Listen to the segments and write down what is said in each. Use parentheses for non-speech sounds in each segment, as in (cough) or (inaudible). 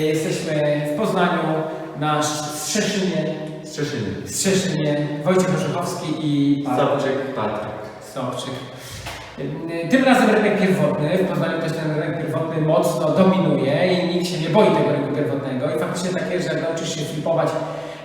Jesteśmy w Poznaniu na Strzeszynie, Strzeszyny. Strzeszynie Wojciech Orzechowski i Sobczyk Patryk. Sobczyk. Tym razem rynek pierwotny, w Poznaniu też ten rynek pierwotny mocno dominuje i nikt się nie boi tego rynku pierwotnego i faktycznie takie, że jak nauczysz się flipować,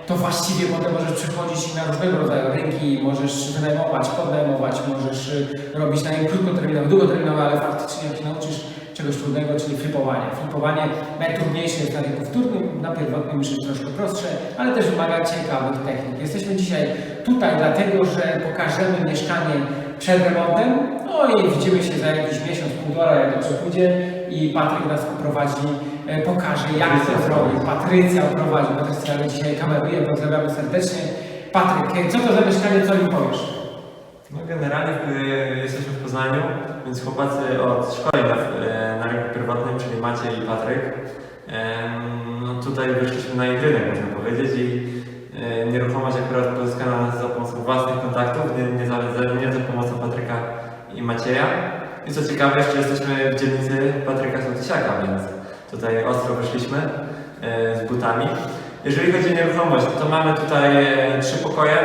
to właściwie potem możesz przechodzić na różnego rodzaju rynki, możesz wynajmować, podnajmować, możesz robić najem krótkoterminowy, długoterminowy, ale faktycznie jak się nauczysz czegoś trudnego, czyli flipowanie. Flipowanie najtrudniejsze jest na rynku wtórnym, na pierwotnym już jest troszkę prostsze, ale też wymaga ciekawych technik. Jesteśmy dzisiaj tutaj dlatego, że pokażemy mieszkanie przed remontem, no i widzimy się za jakiś miesiąc, półtora, jak dobrze pójdzie i Patryk nas poprowadzi, e, pokaże jak to Patrycja zrobić. Patrycja prowadzi, Patrycja dzisiaj kameruje, pozdrawiamy serdecznie. Patryk, co to za mieszkanie, co mi powiesz? No generalnie y, jesteśmy w Poznaniu, więc chłopacy od szkoleń na, y, na rynku prywatnym, czyli Maciej i Patryk. No tutaj wyszliśmy na ich rynek, można powiedzieć, i y, nieruchomość akurat pozyskana za pomocą własnych kontaktów, nie, nie, za, nie za pomocą Patryka i Macieja. I co ciekawe, jeszcze jesteśmy w dzielnicy Patryka Sołtysiaka, więc tutaj ostro wyszliśmy y, z butami. Jeżeli chodzi o nieruchomość, to mamy tutaj e, trzy pokoje,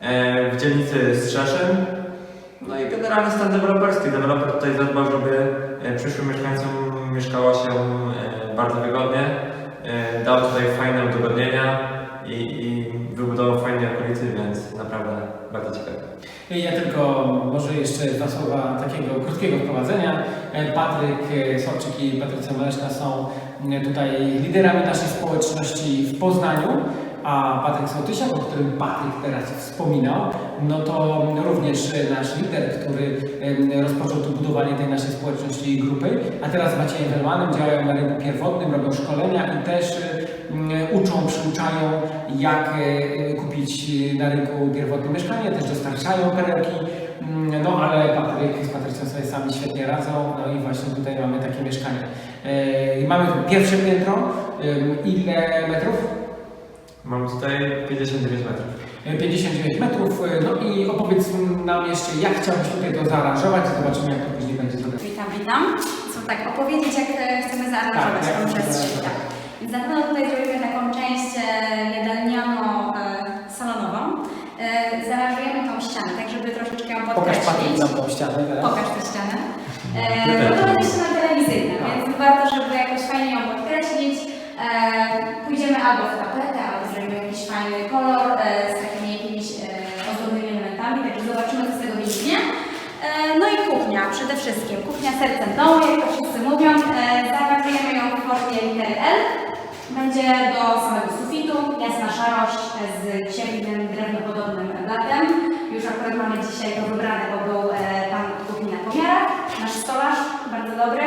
e, w dzielnicy Strzeszyn. No i generalny stan deweloperski. Deweloper tutaj zadbał, żeby e, przyszłym mieszkańcom mieszkało się e, bardzo wygodnie. E, Dał tutaj fajne udogodnienia i, i wybudował fajne okolicy, więc naprawdę bardzo ciekawe. Ja tylko może jeszcze dwa słowa takiego krótkiego wprowadzenia. Patryk Sobczyk i Patrycja Maleszka są tutaj liderami naszej społeczności w Poznaniu, a Patryk Sołtysiak, o którym Patryk teraz wspominał, no to również nasz lider, który rozpoczął tu budowanie tej naszej społeczności i grupy, a teraz z Maciejem Welmanem działają na rynku pierwotnym, robią szkolenia i też uczą, przyuczają jak e, kupić na rynku pierwotnym mieszkanie, też dostarczają perełki, Mm, no ale Patryk z Patrycją sobie sami świetnie radzą, no i właśnie tutaj mamy takie mieszkanie. E, Mamy tu pierwsze piętro, ile metrów? Mam tutaj 59 metrów. E, 59 metrów, e, no i opowiedz nam jeszcze, jak chciałbyś tutaj to zaaranżować, zobaczymy jak to później będzie zrobione. Witam, witam. Co tak, opowiedzieć jak e, chcemy zaaranżować Tak, tą przestrzeń. Tak. Więc na pewno tutaj zrobimy taką część e, jadalniano-salonową. E, zaaranżujemy tą ścianę, tak żeby troszeczkę ją Pokaż Patryk podkreślić. nam tą ścianę teraz. Pokaż tę ścianę. (laughs) E, no to będzie ściana telewizyjna, Tak. więc warto, żeby jakoś fajnie ją podkreślić. E, pójdziemy albo w tapetę, albo zrobimy jakiś fajny kolor e, z takimi jakimiś e, ozdobnymi elementami, także zobaczymy, co z tego wyjdzie. E, no i kuchnia przede wszystkim. Kuchnia sercem domu, jak to wszyscy mówią. E, zaaranżujemy ją w formie litery L. Będzie do samego sufitu, jasna szarość e, z ciemnym, drewnopodobnym blatem. Już akurat mamy dzisiaj to wybrane, bo był e, pan kuchni na pomiarach, nasz stolarz, bardzo dobry.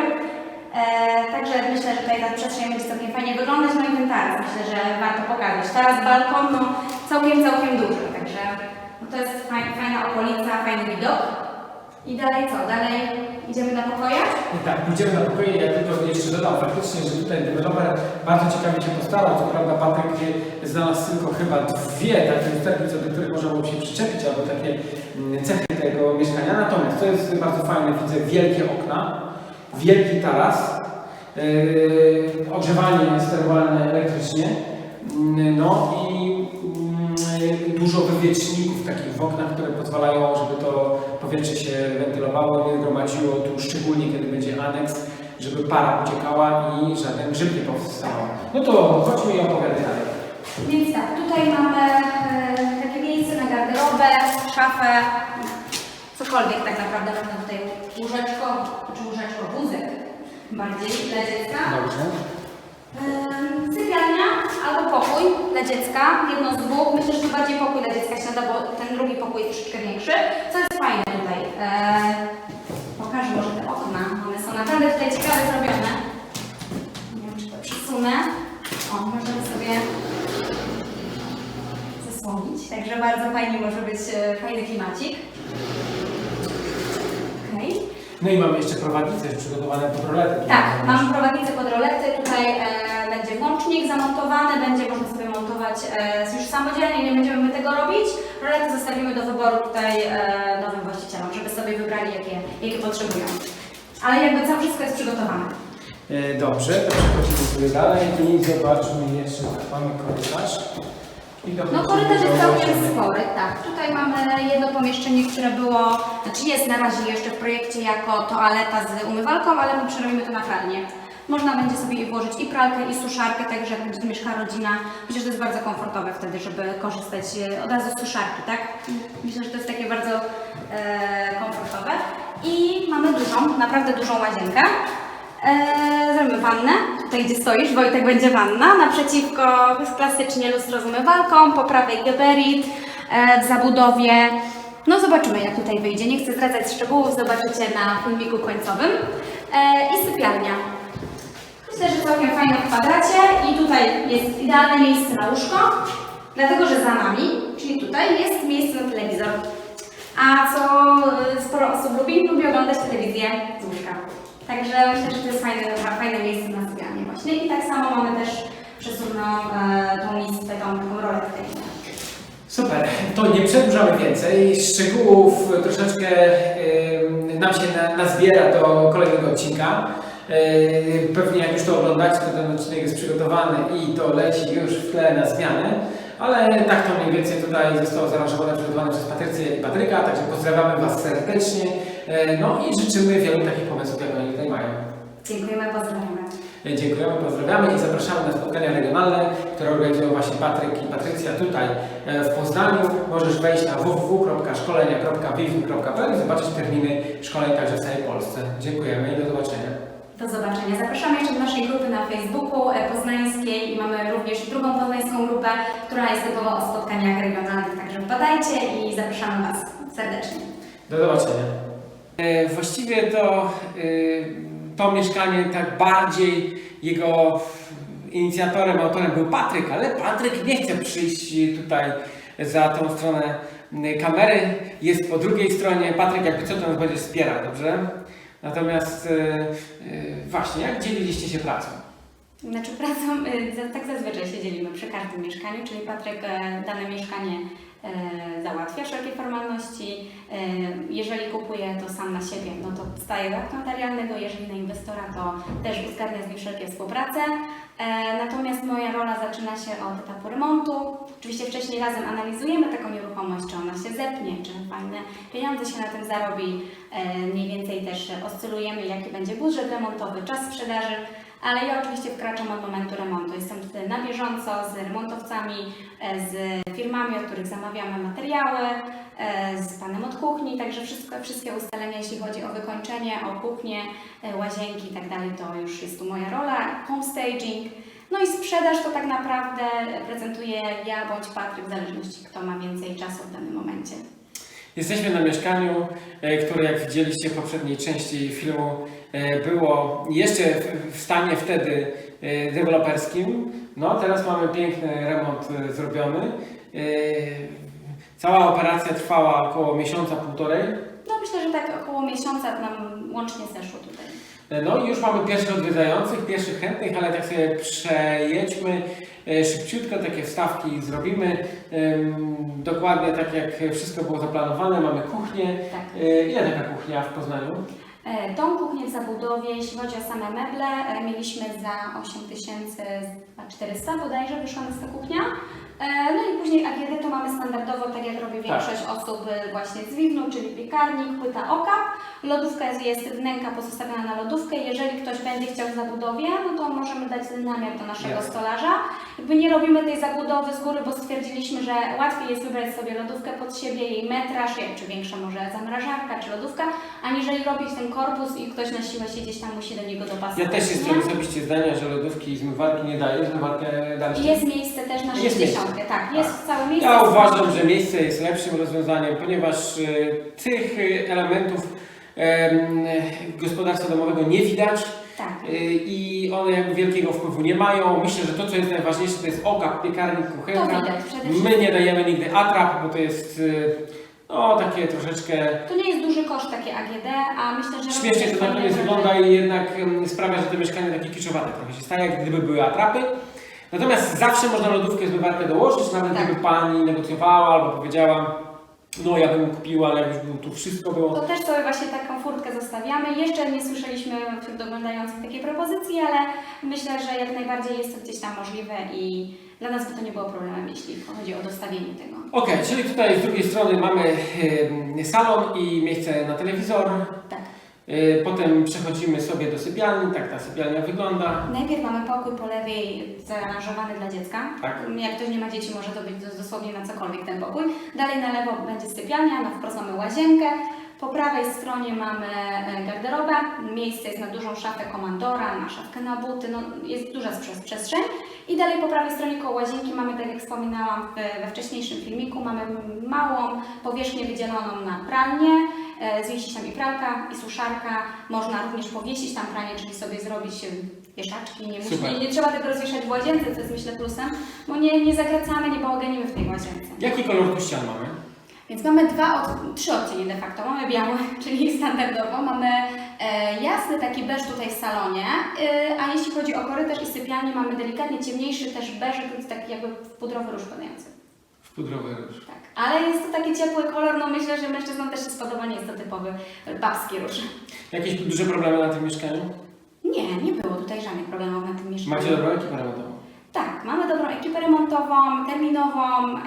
E, także myślę, że tutaj ta przestrzeń będzie całkiem fajnie wyglądać, no i ten taras myślę, że warto pokazać. Taras balkon, no całkiem, całkiem duży, także no, to jest faj, fajna okolica, fajny widok. I dalej co? Dalej idziemy na pokoje? Tak, pójdziemy na pokoje, ja tylko jeszcze dodam faktycznie, że tutaj deweloper bardzo ciekawie się postarał, co prawda Patryk znalazł tylko chyba dwie takie lusterki, co do których można było się przyczepić, albo takie mm, cechy tego mieszkania, natomiast co jest bardzo fajne, widzę wielkie okna, wielki taras, yy, ogrzewanie sterowane elektrycznie, mm, no i mm, dużo wywietrzników takich w oknach, które pozwalają, żeby to powietrze się wentylowało, nie gromadziło tu, szczególnie kiedy będzie aneks, żeby para uciekała i żaden grzyb nie powstał. No to chodźmy i opowiadaj dalej. Więc tak, tutaj mamy e, takie miejsce na garderobę, szafę, cokolwiek tak naprawdę można tutaj łóżeczko, czy łóżeczko, wózek bardziej dla dziecka. Dobrze. Em, Sypialnia albo pokój dla dziecka, jedno z dwóch. Myślę, że to bardziej pokój dla dziecka się nada, bo ten drugi pokój jest troszeczkę większy. Co jest fajne tutaj? E, pokażę może te okna. One są naprawdę tutaj ciekawe zrobione. Nie wiem, czy to przesunę. O, możemy sobie zasłonić. Także bardzo fajnie może być e, fajny klimacik. No i mamy jeszcze prowadnice już przygotowane pod rolety. Tak, mam prowadnicę pod rolety, tutaj e, będzie włącznik zamontowany, będzie można sobie montować e, już samodzielnie, nie będziemy my tego robić. Rolety zostawimy do wyboru tutaj e, nowym właścicielom, żeby sobie wybrali jakie, jakie potrzebują. Ale jakby całe wszystko jest przygotowane. E, Dobrze, to przechodzimy sobie dalej i zobaczmy jeszcze, mamy korytarz. No korytarz jest całkiem spory, tak. Tutaj mamy jedno pomieszczenie, które było, znaczy jest na razie jeszcze w projekcie jako toaleta z umywalką, ale my przerobimy to na pralnię. Można będzie sobie włożyć i pralkę, i suszarkę, także jak będzie tu mieszkała rodzina, że to jest bardzo komfortowe wtedy, żeby korzystać e, od razu z suszarki, tak? Myślę, że to jest takie bardzo e, komfortowe. I mamy dużą, naprawdę dużą łazienkę. Eee, zrobimy wannę, tutaj gdzie stoisz, Wojtek będzie wanna, naprzeciwko klasycznie lustro z umywalką, po prawej geberit, e, w zabudowie. No zobaczymy jak tutaj wyjdzie, nie chcę zdradzać szczegółów, zobaczycie na filmiku końcowym. E, I sypialnia. Myślę, że całkiem fajnie w kwadracie i tutaj jest idealne miejsce na łóżko, dlatego że za nami, czyli tutaj jest miejsce na telewizor. A co y, sporo osób lubi, lubi oglądać telewizję z łóżka. Także myślę, że to jest fajne, fajne miejsce na sypialnię właśnie. I tak samo mamy też przesuwną e, tą listę, tą taką rolę tutaj. Super, to nie przedłużamy więcej. Szczegółów troszeczkę nam się na, nazbiera do kolejnego odcinka. E, Pewnie jak już to oglądacie, to ten odcinek jest przygotowany i to leci już w tle na zmianę. Ale tak to mniej więcej tutaj zostało zaaranżowane, przygotowane przez Patrycję i Patryka, także pozdrawiamy Was serdecznie. E, No i życzymy wielu takich pomysłów, jak. Dziękujemy, pozdrawiamy. Dziękujemy, pozdrawiamy i zapraszamy na spotkania regionalne, które organizują właśnie Patryk i Patrycja tutaj e, w Poznaniu. Możesz wejść na www.szkolenia.vivim.pl i zobaczyć terminy szkoleń także w całej Polsce. Dziękujemy i do zobaczenia. Do zobaczenia. Zapraszamy jeszcze do naszej grupy na Facebooku e, poznańskiej i mamy również drugą poznańską grupę, która jest typowo o spotkaniach regionalnych. Także wpadajcie i zapraszamy Was serdecznie. Do zobaczenia. E, Właściwie to e, to mieszkanie tak bardziej jego inicjatorem, autorem był Patryk, ale Patryk nie chce przyjść tutaj za tą stronę e, kamery. Jest po drugiej stronie. Patryk jakby co to nas będzie wspierał, dobrze? Natomiast e, e, właśnie, jak dzieliliście się pracą? Znaczy pracą, za- tak zazwyczaj się dzielimy przy każdym mieszkaniu, czyli Patryk e, dane mieszkanie e, załatwia wszelkie formalności. E, Jeżeli kupuje to sam na siebie, no to staje do notarialnego, jeżeli na inwestora, to też uzgadnia z nim wszelkie współpracę. E, Natomiast moja rola zaczyna się od etapu remontu. Oczywiście wcześniej razem analizujemy taką nieruchomość, czy ona się zepnie, czy fajne pieniądze się na tym zarobi. E, Mniej więcej też oscylujemy, jaki będzie budżet remontowy, czas sprzedaży. Ale ja oczywiście wkraczam od momentu remontu. Jestem wtedy na bieżąco z remontowcami, e, z firmami, od których zamawiamy materiały, e, z panem od kuchni, także wszystko, wszystkie ustalenia, jeśli chodzi o wykończenie, o kuchnię, e, łazienki i tak to już jest tu moja rola, home staging. No i sprzedaż to tak naprawdę prezentuję ja bądź Patryk, w zależności kto ma więcej czasu w danym momencie. Jesteśmy na mieszkaniu, e, które jak widzieliście w poprzedniej części filmu e, było jeszcze w- stanie wtedy e, deweloperskim. No teraz mamy piękny remont zrobiony. Cała operacja trwała około miesiąca, półtorej. No myślę, że tak około miesiąca nam łącznie zeszło tutaj. No i już mamy pierwszych odwiedzających, pierwszych chętnych, ale tak sobie przejedźmy szybciutko, takie wstawki zrobimy. Dokładnie tak jak wszystko było zaplanowane, mamy kuchnię. Tak. E, Ile taka kuchnia w Poznaniu? E, Tą kuchnię w zabudowie, jeśli chodzi o same meble, e, mieliśmy za 8400 bodajże, wyszła nas ta kuchnia. E, No i później AGD to mamy standardowo, tak jak robi większość osób e, właśnie z czyli piekarnik, płyta oka. Lodówka jest, wnęka pozostawiona na lodówkę. Jeżeli ktoś będzie chciał w zabudowie, no to możemy dać namiar do naszego Jasne. stolarza. Jakby nie robimy tej zabudowy z góry, bo stwierdziliśmy, że łatwiej jest wybrać sobie lodówkę pod siebie, jej metraż, jak- czy większa może zamrażarka, czy lodówka, aniżeli robić ten korpus i ktoś na siłę się gdzieś tam musi do niego dopasować. Ja też nie? jestem osobiście zdania, że lodówki i zmywarki nie daje, zmywarkę daliście. Jest miejsce też na Jest 60. miejsce. Tak, jest całe miejsce. Ja uważam, że miejsce jest lepszym rozwiązaniem, ponieważ e, tych e, elementów em, gospodarstwa domowego nie widać Tak. e, i one jakby wielkiego wpływu nie mają. Myślę, że to, co jest najważniejsze, to jest okap, piekarnik, To kuchenka. widać przede wszystkim. My nie dajemy nigdy atrap, bo to jest no, takie troszeczkę To nie jest duży koszt takie AGD, a myślę, że... robi Śmiesznie to na fajne koniec wrażenie. wygląda i jednak em, sprawia, że te mieszkania takie kiczowate trochę się staje, jak gdyby były atrapy. Natomiast zawsze można lodówkę zmywarkę dołożyć, nawet Tak. gdyby pani negocjowała albo powiedziała, no ja bym kupił, ale już tu wszystko było. To też sobie właśnie taką furtkę zostawiamy. Jeszcze nie słyszeliśmy wśród oglądających takiej propozycji, ale myślę, że jak najbardziej jest to gdzieś tam możliwe i dla nas by to nie było problemem, jeśli chodzi o dostawienie tego. Okej, czyli tutaj z drugiej strony mamy salon i miejsce na telewizor. E, Potem przechodzimy sobie do sypialni, tak ta sypialnia wygląda. Najpierw mamy pokój po lewej zaaranżowany dla dziecka. Tak. Jak ktoś nie ma dzieci, może to być dos- dosłownie na cokolwiek ten pokój. Dalej na lewo będzie sypialnia, na wprost mamy łazienkę. Po prawej stronie mamy e, garderobę. Miejsce jest na dużą szafę komandora, na szafkę na buty. No, jest duża przestrzeń. I dalej po prawej stronie koło łazienki mamy, tak jak wspominałam we wcześniejszym filmiku, mamy małą powierzchnię wydzieloną na pralnię. E, Zmieści się tam i pralka, i suszarka. Można również powiesić tam pranie, czyli sobie zrobić wieszaczki. Nie, musi, nie, nie trzeba tego rozwieszać w łazience, co jest myślę plusem, bo nie, nie zakracamy, nie bałaganimy w tej łazience. Jaki kolor tu ścian mamy? Więc mamy dwa, od, trzy odcienie de facto. Mamy biały, (laughs) czyli standardowo, mamy e, jasny taki beż tutaj w salonie, e, a jeśli chodzi o korytarz i sypialnię, mamy delikatnie ciemniejszy też beżyk, taki jakby pudrowy róż padający. Pudrowy róż. Tak. Ale jest to taki ciepły kolor, no myślę, że mężczyznom też się spodoba, nie jest to typowy babski róż. Jakieś duże problemy na tym mieszkaniu? Nie, nie było tutaj żadnych problemów na tym mieszkaniu. Macie dobrą ekipę remontową? Tak, mamy dobrą ekipę remontową, terminową. E,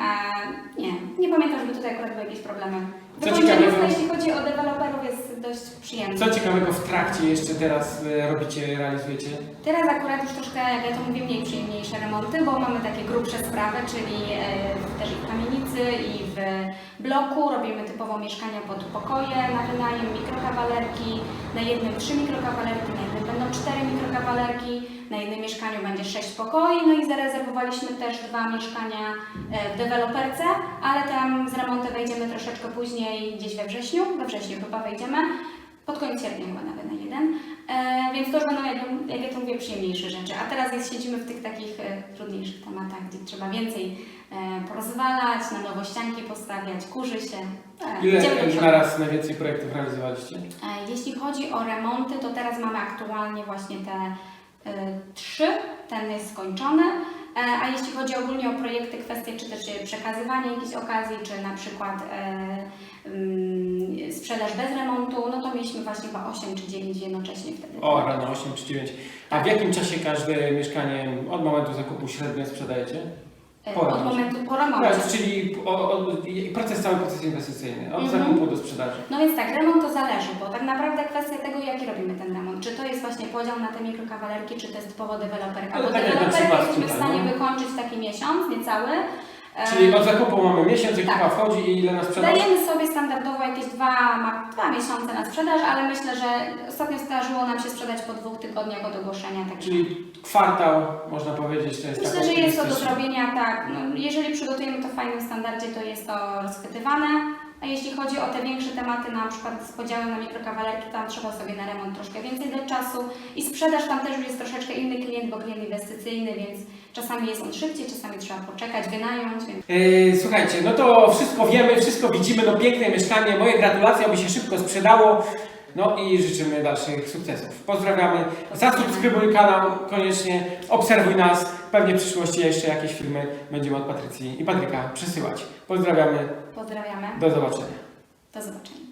nie, nie pamiętam, żeby tutaj akurat były jakieś problemy. Co Wykończenie, ciekawego- jeśli chodzi o deweloperów, jest dość przyjemne. Co ciekawego w trakcie jeszcze teraz e, robicie, realizujecie? Teraz akurat już troszkę, jak ja to mówię, mniej przyjemniejsze remonty, bo mamy takie grubsze sprawy, czyli e, też i w kamienicy, i w bloku. Robimy typowo mieszkania pod pokoje na wynajem, mikrokawalerki. Na jednym trzy mikrokawalerki, na jednym będą cztery mikrokawalerki. Na jednym mieszkaniu będzie sześć pokoi, no i zarezerwowaliśmy też dwa mieszkania e, w deweloperce, ale tam z remontem wejdziemy troszeczkę później, gdzieś we wrześniu, we wrześniu chyba wejdziemy. Pod koniec sierpnia chyba nawet na jeden. E, więc to już będą, jak, jak ja to mówię, przyjemniejsze rzeczy. A teraz jest, siedzimy w tych takich e, trudniejszych tematach, gdzie trzeba więcej e, porozwalać, na nowo ścianki postawiać, kurzy się. E, Ile idziemy do przodu. naraz najwięcej projektów realizowaliście? E, Jeśli chodzi o remonty, to teraz mamy aktualnie właśnie te e, trzy, ten jest skończony. E, A jeśli chodzi ogólnie o projekty, kwestie czy też e, przekazywania jakichś okazji, czy na przykład e, mm, sprzedaż bez remontu, no to mieliśmy właśnie chyba 8 czy 9 jednocześnie wtedy. O, rano 8 czy 9. A w jakim czasie każde mieszkanie od momentu zakupu średnio sprzedajecie? E, Od momentu po remoncie. Tak, czyli o, o, proces, cały proces inwestycyjny, od Mhm. zakupu do sprzedaży. No więc tak, remont to zależy, bo tak naprawdę kwestia tego, jaki robimy ten remont. Czy to jest właśnie podział na te mikrokawalerki, czy to jest typowo deweloperka. Ale bo tak przykład jesteśmy w stanie no. wykończyć taki miesiąc, niecały. Czyli od zakupu mamy miesiąc, ekipa tak. wchodzi i ile na sprzedaż? Dajemy sobie standardowo jakieś dwa, dwa miesiące na sprzedaż, ale myślę, że ostatnio zdarzyło nam się sprzedać po dwóch tygodniach od ogłoszenia. Tak Czyli kwartał, można powiedzieć, to jest Myślę, że jest to do zrobienia tak. No, jeżeli przygotujemy to w fajnym standardzie, to jest to rozchwytywane. A jeśli chodzi o te większe tematy, na przykład z podziałem na mikrokawalerki, tam trzeba sobie na remont troszkę więcej dać czasu. I sprzedaż tam też już jest troszeczkę inny klient, bo klient inwestycyjny, więc czasami jest on szybciej, czasami trzeba poczekać, wynająć. Więc... Yy, słuchajcie, no to wszystko wiemy, wszystko widzimy, no piękne mieszkanie, moje gratulacje, aby się szybko sprzedało. No i życzymy dalszych sukcesów. Pozdrawiamy. Zasubskrybuj kanał koniecznie, obserwuj nas. Pewnie w przyszłości jeszcze jakieś filmy będziemy od Patrycji i Patryka przesyłać. Pozdrawiamy, Pozdrawiamy. do zobaczenia. Do zobaczenia.